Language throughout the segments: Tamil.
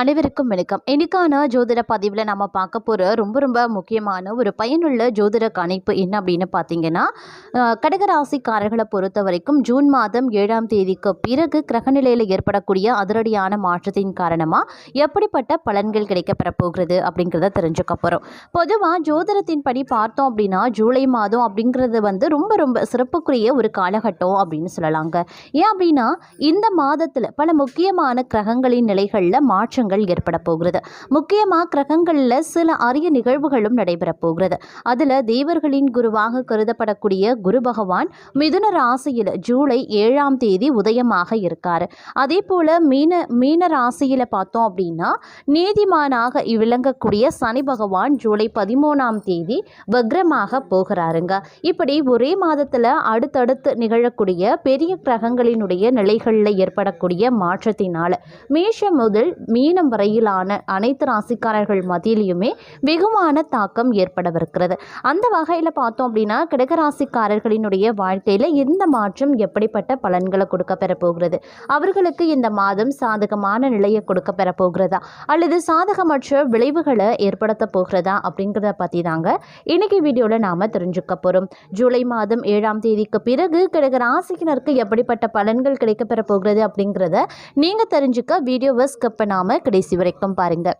அனைவருக்கும் வணக்கம். இன்னைக்கான ஜோதிட பதிவில் நம்ம பார்க்க போகிற ரொம்ப ரொம்ப முக்கியமான ஒரு பயனுள்ள ஜோதிட கணிப்பு என்ன அப்படின்னு பார்த்தீங்கன்னா கடகராசிக்காரர்களை பொறுத்த வரைக்கும் ஜூன் மாதம் ஏழாம் தேதிக்கு பிறகு கிரகநிலையில் ஏற்படக்கூடிய அதிரடியான மாற்றத்தின் காரணமாக எப்படிப்பட்ட பலன்கள் கிடைக்கப்பெற போகிறது அப்படிங்கிறத தெரிஞ்சுக்க போகிறோம் பொதுவாக ஜோதிடத்தின் படி பார்த்தோம் அப்படின்னா ஜூலை மாதம் அப்படிங்கிறது வந்து ரொம்ப ரொம்ப சிறப்புக்குரிய ஒரு காலகட்டம் அப்படின்னு சொல்லலாங்க. ஏன் அப்படின்னா இந்த மாதத்தில் பல முக்கியமான கிரகங்களின் நிலைகளில் மாற்றங்கள் ஏற்பட போகிறது. முக்கியமாக கிரகங்களில் சில அரிய நிகழ்வுகளும் நடைபெற போகிறது. அதில் தேவர்களின் குருவாக கருதப்படக்கூடிய குரு பகவான் மிதுன ராசியில் ஜூலை ஏழாம் தேதி உதயமாக இருக்கார். அதே போல் மீன மீன ராசியில் பார்த்தோம் அப்படின்னா நீதிமானாக விளங்கக்கூடிய சனி பகவான் ஜூலை பதிமூணாம் தேதி வக்ரமாக போகிறாருங்க. இப்படி ஒரே மாதத்தில் அடுத்தடுத்து நிகழக்கூடிய பெரிய கிரகங்களினுடைய நிலைகளில் ஏற்படக்கூடிய மாற்றத்தினால மேஷம் முதல் மீனம் வரையிலான அனைத்து ராசிக்காரர்கள் மத்தியிலையுமே வெகுமான தாக்கம் ஏற்படவிருக்கிறது. அந்த வகையில் பார்த்தோம் அப்படின்னா கிடகராசிக்காரர்களினுடைய வாழ்க்கையில் எந்த மாற்றம் எப்படிப்பட்ட பலன்களை கொடுக்க பெறப்போகிறது? அவர்களுக்கு இந்த மாதம் சாதகமான நிலையை கொடுக்க பெறப்போகிறதா? அல்லது சாதகமற்ற விளைவுகளை ஏற்படுத்த போகிறதா? அப்படிங்கிறத பற்றி தாங்க இன்னைக்கு வீடியோவில் நாம் தெரிஞ்சுக்க போகிறோம் ஜூலை மாதம் ஏழாம் தேதிக்கு பிறகு கிடக ராசிக்கினருக்கு எப்படிப்பட்ட பலன்கள் கிடைக்க பெற போகிறது அப்படிங்கிறத நீங்கள் தெரிஞ்சுக்க வீடியோவை ஸ்கிப் பண்ணாமல் கடைசி வரைக்கும் பாருங்கள்.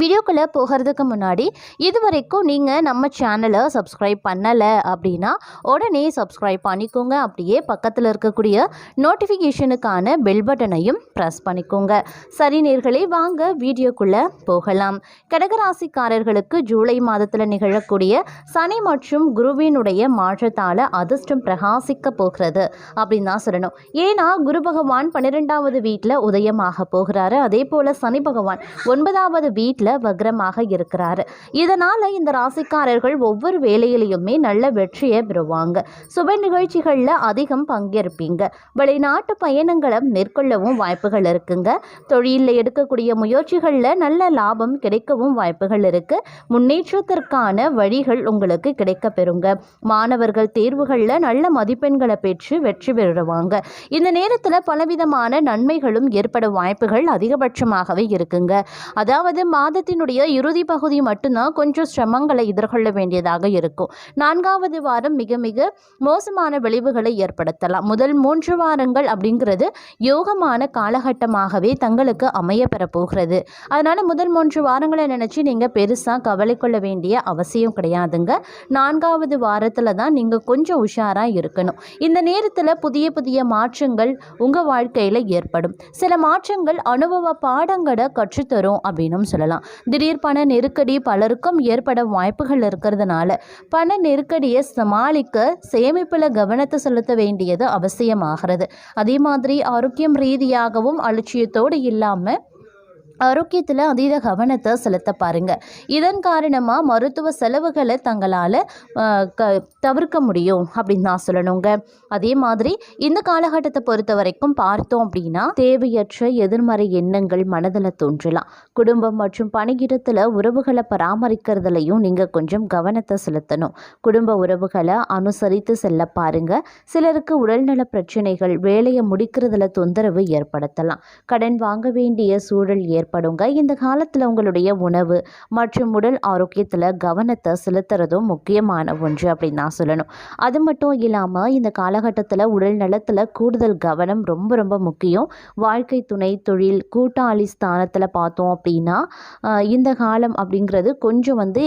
வீடியோக்குள்ளே போகிறதுக்கு முன்னாடி இது வரைக்கும் நீங்கள் நம்ம சேனலை சப்ஸ்கிரைப் பண்ணலை அப்படின்னா உடனே சப்ஸ்கிரைப் பண்ணிக்கோங்க. அப்படியே பக்கத்தில் இருக்கக்கூடிய நோட்டிஃபிகேஷனுக்கான பெல் பட்டனையும் ப்ரெஸ் பண்ணிக்கோங்க. சரி நேர்களே வாங்க வீடியோக்குள்ளே போகலாம். கடகராசிக்காரர்களுக்கு ஜூலை மாதத்தில் நிகழக்கூடிய சனி மற்றும் குருவினுடைய மாற்றத்தால் அதிர்ஷ்டம் பிரகாசிக்க போகிறது அப்படின்னு தான் சொல்லணும். ஏன்னா குரு பகவான் பன்னிரெண்டாவது வீட்டில் உதயமாக போகிறாரு. அதே போல் சனி பகவான் ஒன்பதாவது வீட்டில் வக்ரமாக இருக்கிறார். இதனால் இந்த ராசிக்காரர்கள் ஒவ்வொரு வேலையிலையுமே நல்ல வெற்றியை பெறுவாங்க. சுப நிகழ்ச்சிகளில் அதிகம் பங்கேற்பீங்க. வெளிநாட்டு பயணங்களை மேற்கொள்ளவும் வாய்ப்புகள் இருக்குங்க. தொழிலில் எடுக்கக்கூடிய முயற்சிகளில் நல்ல லாபம் கிடைக்கவும் வாய்ப்புகள் இருக்கு. முன்னேற்றத்திற்கான வழிகள் உங்களுக்கு கிடைக்க பெறுங்க மாணவர்கள் தேர்வுகளில் நல்ல மதிப்பெண்களை பெற்று வெற்றி பெறுவாங்க. இந்த நேரத்தில் பலவிதமான நன்மைகளும் ஏற்பட வாய்ப்புகள் அதிகபட்சமாகவே இருக்குங்க. அதாவது மாதத்தினுடைய இறுதி பகுதி மட்டும்தான் கொஞ்சம் சிரமங்களை எதிர்கொள்ள வேண்டியதாக இருக்கும். நான்காவது வாரம் மிக மிக மோசமான விளைவுகளை ஏற்படுத்தலாம். முதல் மூன்று வாரங்கள் அப்படிங்கிறது யோகமான காலகட்டமாகவே தங்களுக்கு அமைய போகிறது அதனால் முதல் மூன்று வாரங்களை நினச்சி நீங்கள் பெருசாக கவலை கொள்ள வேண்டிய அவசியம் கிடையாதுங்க. நான்காவது வாரத்தில் தான் நீங்கள் கொஞ்சம் உஷாராக இருக்கணும். இந்த நேரத்தில் புதிய புதிய மாற்றங்கள் உங்கள் வாழ்க்கையில் ஏற்படும். சில மாற்றங்கள் அனுபவ பாடங்களை கற்றுத்தரும் அப்படின்னும் சொல்லலாம். திடீர் பண நெருக்கடி பலருக்கும் ஏற்பட வாய்ப்புகள் இருக்கிறதுனால பண நெருக்கடியை சமாளிக்க சேமிப்பில் கவனத்தை செலுத்த வேண்டியது அவசியமாகிறது. அதே மாதிரி ஆரோக்கியம் ரீதியாகவும் அலட்சியத்தோடு இல்லாமல் ஆரோக்கியத்தில் அதீத கவனத்தை செலுத்த பாருங்கள் இதன் காரணமாக மருத்துவ செலவுகளை தங்களால் க தவிர்க்க முடியும் அப்படின்னு நான் சொல்லணுங்க. அதே மாதிரி இந்த காலகட்டத்தை பொறுத்த வரைக்கும் பார்த்தோம் அப்படின்னா தேவையற்ற எதிர்மறை எண்ணங்கள் மனதில் தோன்றலாம். குடும்பம் மற்றும் பணியிடத்தில் உறவுகளை பராமரிக்கிறதுலையும் நீங்கள் கொஞ்சம் கவனத்தை செலுத்தணும். குடும்ப உறவுகளை அனுசரித்து செல்ல பாருங்கள் சிலருக்கு உடல்நல பிரச்சனைகள் வேலையை முடிக்கிறதுல தொந்தரவு ஏற்படுத்தலாம். கடன் வாங்க வேண்டிய சூழல் ஏற்படுங்க. இந்த காலத்தில் உங்களுடைய உணவு மற்றும் உடல் ஆரோக்கியத்தில் கவனத்தை செலுத்துறதும் முக்கியமான ஒன்று அப்படின்னு நான் சொல்லணும். அது மட்டும் இல்லாமல் இந்த காலகட்டத்தில் உடல் நலத்தில் கூடுதல் கவனம் ரொம்ப ரொம்ப முக்கியம். வாழ்க்கை துணை தொழில் கூட்டாளி ஸ்தானத்தில் பார்த்தோம் அப்படின்னா இந்த காலம் அப்படிங்கிறது கொஞ்சம் வந்து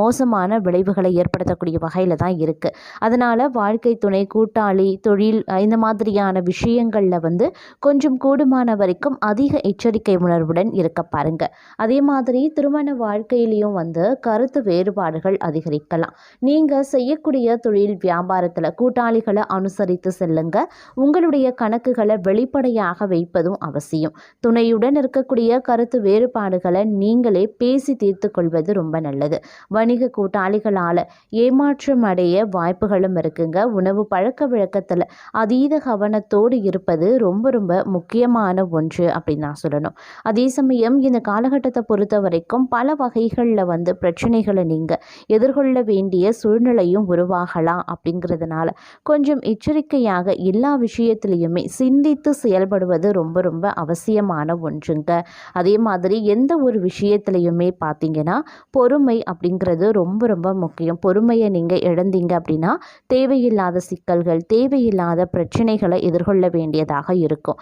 மோசமான விளைவுகளை ஏற்படுத்தக்கூடிய வகையில் தான் இருக்குது அதனால் வாழ்க்கை துணை கூட்டாளி தொழில் இந்த மாதிரியான விஷயங்களில் வந்து கொஞ்சம் கூடுமான வரைக்கும் அதிக எச்சரிக்கை உணர்வுடன் இருக்க பாருங்க. அதே மாதிரி திருமண வாழ்க்கையிலையும் வந்து கருத்து வேறுபாடுகள் அதிகரிக்கலாம். நீங்கள் செய்யக்கூடிய தொழில் வியாபாரத்தில் கூட்டாளிகளை அனுசரித்து செல்லுங்க. உங்களுடைய கணக்குகளை வெளிப்படையாக வைப்பதும் அவசியம். துணையுடன் இருக்கக்கூடிய கருத்து வேறுபாடுகளை நீங்களே பேசி தீர்த்து கொள்வது ரொம்ப நல்லது. வணிக கூட்டாளிகளால் ஏமாற்றம் அடைய வாய்ப்புகளும் இருக்குங்க. உணவு பழக்க வழக்கத்தில் அதீத கவனத்தோடு இருப்பது ரொம்ப ரொம்ப முக்கியமான ஒன்று அப்படின்னு நான் சொல்லணும். அதே சமயம் இந்த காலகட்டத்தை பொறுத்த வரைக்கும் பல வகைகளில் வந்து பிரச்சனைகளை நீங்கள் எதிர்கொள்ள வேண்டிய சூழ்நிலையும் உருவாகலாம் அப்படிங்கிறதுனால கொஞ்சம் எச்சரிக்கையாக எல்லா விஷயத்துலையுமே சிந்தித்து செயல்படுவது ரொம்ப ரொம்ப அவசியமான ஒன்றுங்க. அதே மாதிரி எந்த ஒரு விஷயத்துலையுமே பார்த்தீங்கன்னா பொறுமை அப்படிங்கிறது ரொம்ப ரொம்ப முக்கியம். பொறுமையை நீங்கள் இழந்தீங்க அப்படின்னா தேவையில்லாத சிக்கல்கள் தேவையில்லாத பிரச்சனைகளை எதிர்கொள்ள வேண்டியதாக இருக்கும்.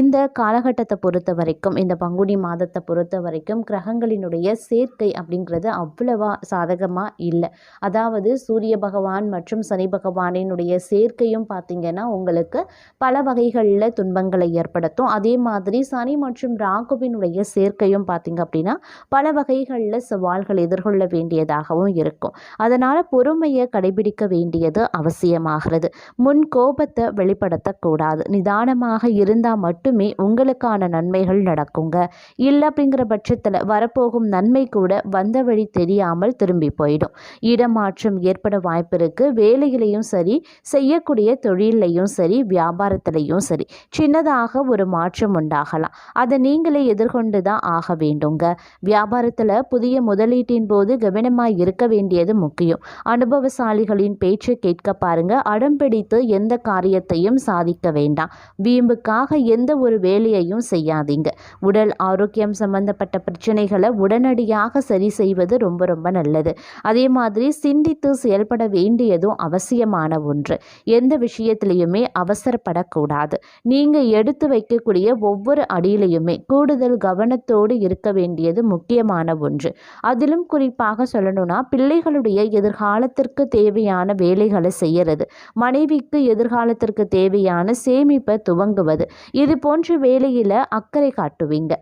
இந்த காலகட்டத்தை பொறுத்த வரைக்கும் இந்த பங்குனி மாதத்தை பொறுத்த வரைக்கும் கிரகங்களினுடைய சேர்க்கை அப்படிங்கிறது அவ்வளவா சாதகமாக இல்லை. அதாவது சூரிய பகவான் மற்றும் சனி பகவானினுடைய சேர்க்கையும் பார்த்திங்கன்னா உங்களுக்கு பல வகைகளில் துன்பங்களை ஏற்படுத்தும். அதே மாதிரி சனி மற்றும் ராகுவினுடைய சேர்க்கையும் பார்த்திங்க அப்படின்னா பல வகைகளில் சவால்கள் எதிர்கொள்ள வேண்டியதாகவும் இருக்கும். அதனால் பொறுமையை கடைபிடிக்க வேண்டியது அவசியமாகிறது. முன் கோபத்தை வெளிப்படுத்தக்கூடாது. நிதானமாக இருந்தால் மட்டுமே உங்களுக்கான நன்மைகள் நடக்குங்க. இல்லை அப்படிங்கிற பட்சத்தில் வரப்போகும் நன்மை கூட வந்த வழி தெரியாமல் திரும்பி போயிடும். இடமாற்றம் ஏற்பட வாய்ப்பு இருக்குது வேலையிலையும் சரி செய்யக்கூடிய தொழிலையும் சரி வியாபாரத்திலையும் சரி சின்னதாக ஒரு மாற்றம் உண்டாகலாம். அதை நீங்களே எதிர்கொண்டு தான் ஆக வேண்டுங்க. வியாபாரத்தில் புதிய முதலீட்டின் போது கவனமாக இருக்க வேண்டியது முக்கியம். அனுபவசாலிகளின் பேச்சை கேட்க பாருங்க. அடம் பிடித்து எந்த காரியத்தையும் சாதிக்க வேண்டாம். வீம்புக்காக எந்த ஒரு வேலையையும் செய்யாதீங்க. உடல் ஆரோக்கியம் சம்பந்தப்பட்ட பிரச்சனைகளை உடனடியாக சரி செய்வது ரொம்ப ரொம்ப நல்லது. அதே மாதிரி சிந்தித்து செயல்பட வேண்டியதும் அவசியமான ஒன்று. எந்த விஷயத்திலையுமே அவசரப்படக்கூடாது. நீங்கள் எடுத்து வைக்கக்கூடிய ஒவ்வொரு அடியிலையுமே கூடுதல் கவனத்தோடு இருக்க வேண்டியது முக்கியமான ஒன்று. அதிலும் குறிப்பாக சொல்லணும்னா பிள்ளைகளுடைய எதிர்காலத்திற்கு தேவையான வேலைகளை செய்யறது மனைவிக்கு எதிர்காலத்திற்கு தேவையான சேமிப்பை துவங்குவது இது போன்ற வேலையில் அக்கறை காட்டுவீங்க.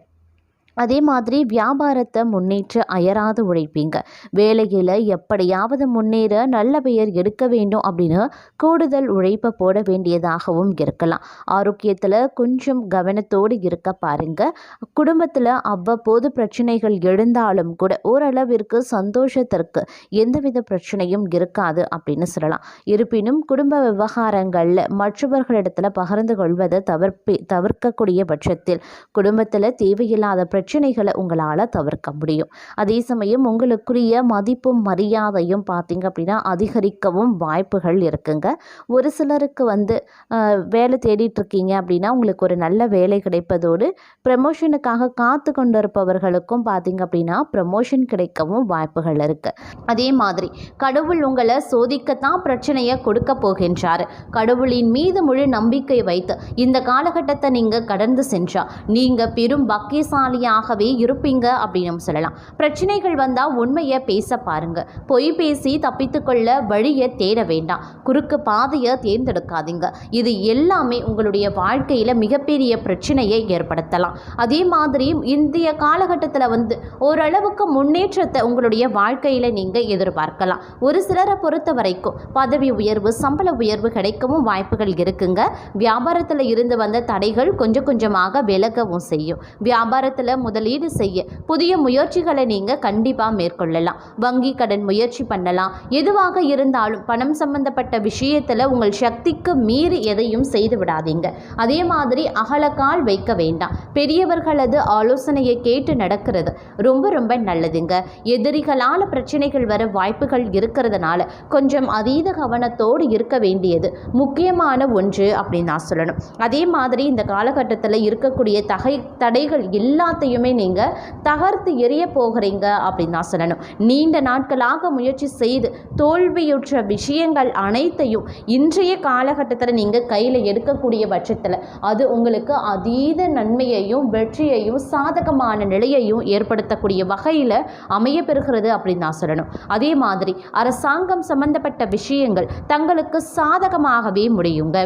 அதே மாதிரி வியாபாரத்தை முன்னேற்ற அயராது உழைப்பீங்க. வேலையில் எப்படியாவது முன்னேற நல்ல பெயர் எடுக்க வேண்டும் அப்படின்னு கூடுதல் உழைப்பை போட வேண்டியதாகவும் இருக்கலாம். ஆரோக்கியத்தில் கொஞ்சம் கவனத்தோடு இருக்க பாருங்க. குடும்பத்தில் அவ்வப்போது பிரச்சனைகள் எழுந்தாலும் கூட ஓரளவிற்கு சந்தோஷத்திற்கு எந்தவித பிரச்சனையும் இருக்காது அப்படின்னு சொல்லலாம். இருப்பினும் குடும்ப விவகாரங்களில் மற்றவர்களிடத்தில் பகிர்ந்து கொள்வதை தவிர்ப்பி தவிர்க்கக்கூடிய பட்சத்தில் குடும்பத்தில் தேவையில்லாத பிரச்சனைகளை உங்களால் தவிர்க்க முடியும். அதே சமயம் உங்களுக்குரிய மதிப்பும் மரியாதையும் பார்த்தீங்க அப்படின்னா அதிகரிக்கவும் வாய்ப்புகள் இருக்குங்க. ஒரு சிலருக்கு வந்து வேலை தேடிட்டு இருக்கீங்க அப்படின்னா உங்களுக்கு ஒரு நல்ல வேலை கிடைப்பதோடு ப்ரமோஷனுக்காக காத்து கொண்டிருப்பவர்களுக்கும் பார்த்தீங்க அப்படின்னா ப்ரமோஷன் கிடைக்கவும் வாய்ப்புகள் இருக்குது அதே மாதிரி கடவுள் உங்களை சோதிக்கத்தான் பிரச்சனையை கொடுக்க போகின்றார். கடவுளின் மீது முழு நம்பிக்கை வைத்து இந்த காலகட்டத்தை நீங்கள் கடந்து சென்றால் நீங்கள் பெரும் பக்கியசாலியாகவே இருப்பீங்க அப்படின்னு சொல்லலாம். பிரச்சனைகள் வந்தால் உண்மையை பேச பாருங்க. பொய் பேசி தப்பித்துக்கொள்ள வழியை தேட வேண்டாம். குறுக்கு பாதையை தேர்ந்தெடுக்காதீங்க. இது எல்லாமே உங்களுடைய வாழ்க்கையில் மிகப்பெரிய பிரச்சனையை ஏற்படுத்தலாம். அதே மாதிரி இந்திய காலகட்டத்தில் வந்து ஓரளவுக்கு முன்னேற்றத்தை உங்களுடைய வாழ்க்கையில் நீங்கள் எதிர்பார்க்கலாம். ஒரு சிலரை பொறுத்த வரைக்கும் பதவி உயர்வு சம்பள உயர்வு கிடைக்கவும் வாய்ப்புகள் இருக்குங்க. வியாபாரத்தில் இருந்து வந்த தடைகள் கொஞ்சம் கொஞ்சமாக விலகவும் செய்யும். வியாபாரத்தில் முதலீடு செய்ய புதிய முயற்சிகளை நீங்கள் கண்டிப்பாக மேற்கொள்ளலாம். வங்கி கடன் முயற்சி பண்ணலாம். எதுவாக இருந்தாலும் பணம் சம்பந்தப்பட்ட விஷயத்தில் உங்கள் சக்திக்கு மீறி எதையும் செய்து விடாதீங்க. அதே மாதிரி அகலக்கால் வைக்க வேண்டாம். பெரியவர்களது ஆலோசனையை கேட்டு நடக்கிறது ரொம்ப ரொம்ப நல்லதுங்க. எதிரிகளால் பிரச்சனைகள் வர வாய்ப்புகள் இருக்கிறதுனால கொஞ்சம் அதீத கவனத்தோடு இருக்க வேண்டியது முக்கியமான ஒன்று அப்படின்னு நான் சொல்லணும். அதே மாதிரி இந்த காலகட்டத்தில் இருக்கக்கூடிய தகை தடைகள் எல்லாத்தையும் நீங்கள் தகர்த்து எரிய போகிறீங்க அப்படின்னு நான் சொல்லணும். நீண்ட நாட்களாக முயற்சி செய்து தோல்வியுற்ற விஷயங்கள் அனைத்தையும் இன்றைய காலகட்டத்தில் நீங்கள் கையில் எடுக்கக்கூடிய பட்சத்தில் அது உங்களுக்கு அதீத நன்மையையும் வெற்றியையும் சாதகமான நிலையையும் ஏற்படுத்தக்கூடிய வகையில் அமைய பெறுகிறது அப்படின்னு நான் சொல்லணும். அதே மாதிரி அரசாங்கம் சம்பந்தப்பட்ட விஷயங்கள் தங்களுக்கு சாதகமாகவே முடியுங்க.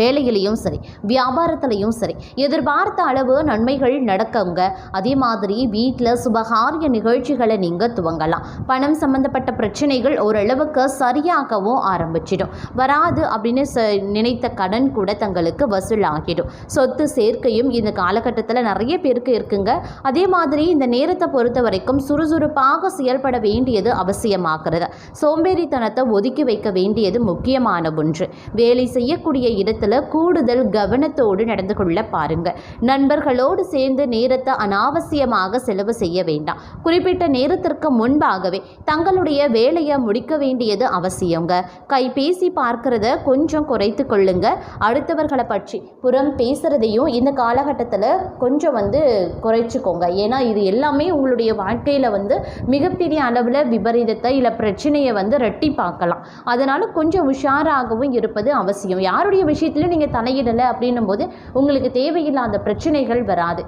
வேலையிலையும் சரி வியாபாரத்துலையும் சரி எதிர்பார்த்த அளவு நன்மைகள் நடக்குங்க அதே மாதிரி வீட்டில் சுபகாரிய நிகழ்ச்சிகளை நீங்கள் துவங்கலாம். பணம் சம்பந்தப்பட்ட பிரச்சனைகள் ஓரளவுக்கு சரியாகவும் ஆரம்பிச்சிடும். வராது அப்படின்னு ச நினைத்த கடன் கூட தங்களுக்கு வசூலாகிடும். சொத்து சேர்க்கையும் இந்த காலகட்டத்தில் நிறைய பேருக்கு இருக்குங்க. அதே மாதிரி இந்த நேரத்தை பொறுத்த வரைக்கும் சுறுசுறுப்பாக செயல்பட வேண்டியது அவசியமாகிறது. சோம்பேறித்தனத்தை ஒதுக்கி வைக்க வேண்டியது முக்கியமான ஒன்று. வேலை செய்யக்கூடிய இடத்தில் விஷயத்தில் கூடுதல் கவனத்தோடு நடந்து கொள்ள பாருங்க. நண்பர்களோடு சேர்ந்து நேரத்தை அனாவசியமாக செலவு செய்ய வேண்டாம். குறிப்பிட்ட நேரத்திற்கு முன்பாகவே தங்களுடைய வேலையை முடிக்க வேண்டியது அவசியங்க. கைபேசி பார்க்கறத கொஞ்சம் குறைத்து கொள்ளுங்க. அடுத்தவர்களை பற்றி புறம் பேசுகிறதையும் இந்த காலகட்டத்தில் கொஞ்சம் வந்து குறைச்சிக்கோங்க. ஏன்னா இது எல்லாமே உங்களுடைய வாழ்க்கையில் வந்து மிகப்பெரிய அளவில் விபரீதத்தை இல்லை பிரச்சனையை வந்து ரெட்டி பார்க்கலாம் அதனால் கொஞ்சம் உஷாராகவும் இருப்பது அவசியம். யாருடைய விஷயத்தை விஷயத்துலையும் நீங்கள் தலையிடலை அப்படின்னும் போது உங்களுக்கு தேவையில்லாத பிரச்சனைகள் வராது.